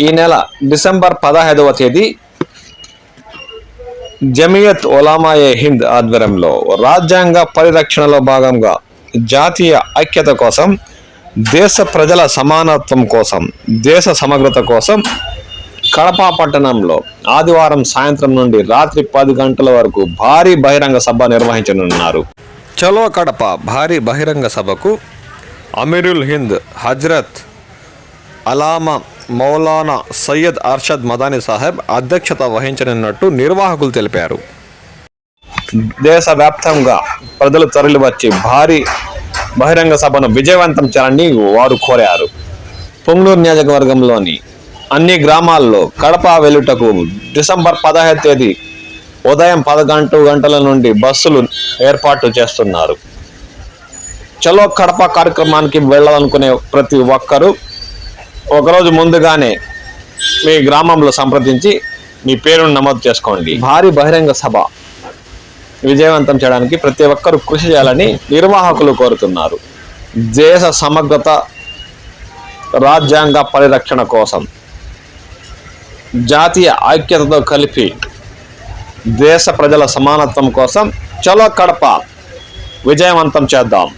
ఈ నెల డిసెంబర్ పదహైదవ తేదీ జమియత్ ఒలామాయే హింద్ ఆధ్వర్యంలో రాజ్యాంగ పరిరక్షణలో భాగంగా జాతీయ ఐక్యత కోసం దేశ ప్రజల సమానత్వం కోసం దేశ సమగ్రత కోసం కడప పట్టణంలో ఆదివారం సాయంత్రం నుండి రాత్రి పది గంటల వరకు భారీ బహిరంగ సభ నిర్వహించనున్నారు. చలో కడప భారీ బహిరంగ సభకు అమీరుల్ హింద్ హజ్రత్ అలామా మౌలానా సయ్యద్ అర్షద్ మదాని సాహెబ్ అధ్యక్షత వహించనున్నట్టు నిర్వాహకులు తెలిపారు. దేశవ్యాప్తంగా ప్రజలు తరలివచ్చి భారీ బహిరంగ సభను విజయవంతం చేయాలని వారు కోరారు. పొంగనూరు నియోజకవర్గంలోని అన్ని గ్రామాల్లో కడప వెలుటకు డిసెంబర్ పదహైదు తేదీ ఉదయం పదకొండు గంటల నుండి బస్సులు ఏర్పాటు చేస్తున్నారు. చలో కడప కార్యక్రమానికి వెళ్ళాలనుకునే ప్రతి ఒక్కరూ ఒకరోజు ముందుగానే మీ గ్రామంలో సంప్రదించి మీ పేరును నమోదు చేసుకోండి. భారీ బహిరంగ సభ విజయవంతం చేయడానికి ప్రతి ఒక్కరూ కృషి చేయాలని నిర్వాహకులు కోరుతున్నారు. దేశ సమగ్రత రాజ్యాంగ పరిరక్షణ కోసం జాతీయ ఐక్యతతో కలిపి దేశ ప్రజల సమానత్వం కోసం చలో కడప విజయవంతం చేద్దాం.